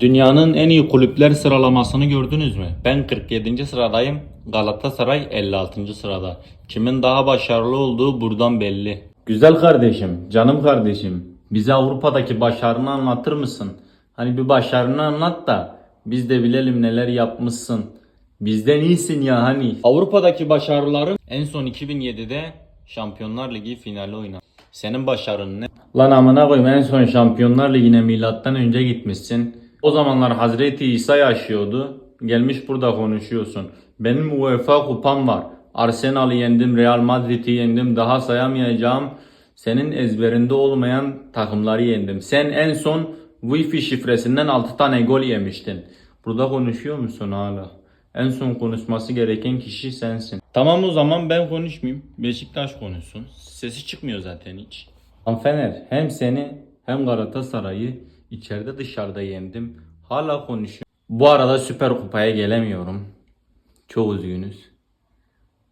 Dünyanın en iyi kulüpler sıralamasını gördünüz mü? Ben 47. sıradayım. Galatasaray 56. sırada. Kimin daha başarılı olduğu buradan belli. Güzel kardeşim, canım kardeşim. Bize Avrupa'daki başarını anlatır mısın? Hani bir başarını anlat da biz de bilelim neler yapmışsın. Bizden iyisin ya hani. Avrupa'daki başarılarım en son 2007'de Şampiyonlar Ligi finali oynadı. Senin başarın ne? Lan amına koyayım en son Şampiyonlar Ligi'ne milattan önce gitmişsin. O zamanlar Hazreti İsa yaşıyordu. Gelmiş burada konuşuyorsun. Benim UEFA kupam var. Arsenal'ı yendim, Real Madrid'i yendim. Daha sayamayacağım. Senin ezberinde olmayan takımları yendim. Sen en son Wi-Fi şifresinden 6 tane gol yemiştin. Burada konuşuyor musun hala? En son konuşması gereken kişi sensin. Tamam o zaman ben konuşmayayım. Beşiktaş konuşsun. Sesi çıkmıyor zaten hiç. Lan Fener hem seni hem Galatasaray'ı içeride dışarıda yendim. Hala konuşuyor. Bu arada Süper Kupa'ya gelemiyorum. Çok üzgünüz.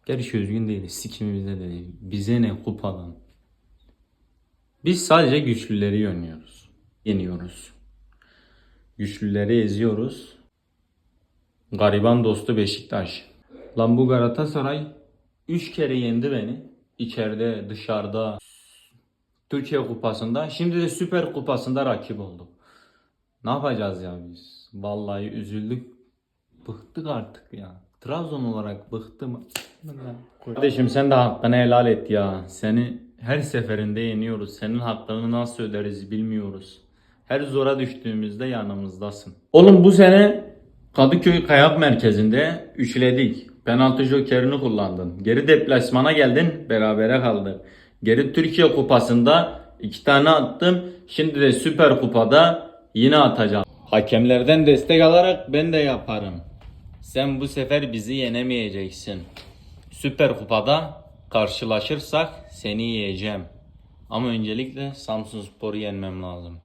Gerçi üzgün değiliz. Sikimimizde de değil. Bize ne kupadan. Biz sadece güçlüleri yeniyoruz. Yeniyoruz. Güçlüleri eziyoruz. Gariban dostu Beşiktaş. Lan bu Galatasaray 3 kere yendi beni. İçeride, dışarıda, Türkiye Kupası'nda. Şimdi de Süper Kupası'nda rakip olduk. Ne yapacağız ya biz? Vallahi üzüldük. Bıktık artık ya. Trabzon olarak bıktım. Kardeşim sen de hakkını helal et ya. Seni her seferinde yeniyoruz. Senin hakkını nasıl öderiz bilmiyoruz. Her zora düştüğümüzde yanımızdasın. Oğlum bu sene Kadıköy Kayak Merkezi'nde üçledik. Penaltı jokerini kullandın. Geri deplasmana geldin, berabere kaldık. Geri Türkiye Kupası'nda iki tane attım. Şimdi de Süper Kupa'da yine atacağım. Hakemlerden destek alarak ben de yaparım. Sen bu sefer bizi yenemeyeceksin. Süper Kupa'da karşılaşırsak seni yiyeceğim. Ama öncelikle Samsun Spor'u yenmem lazım.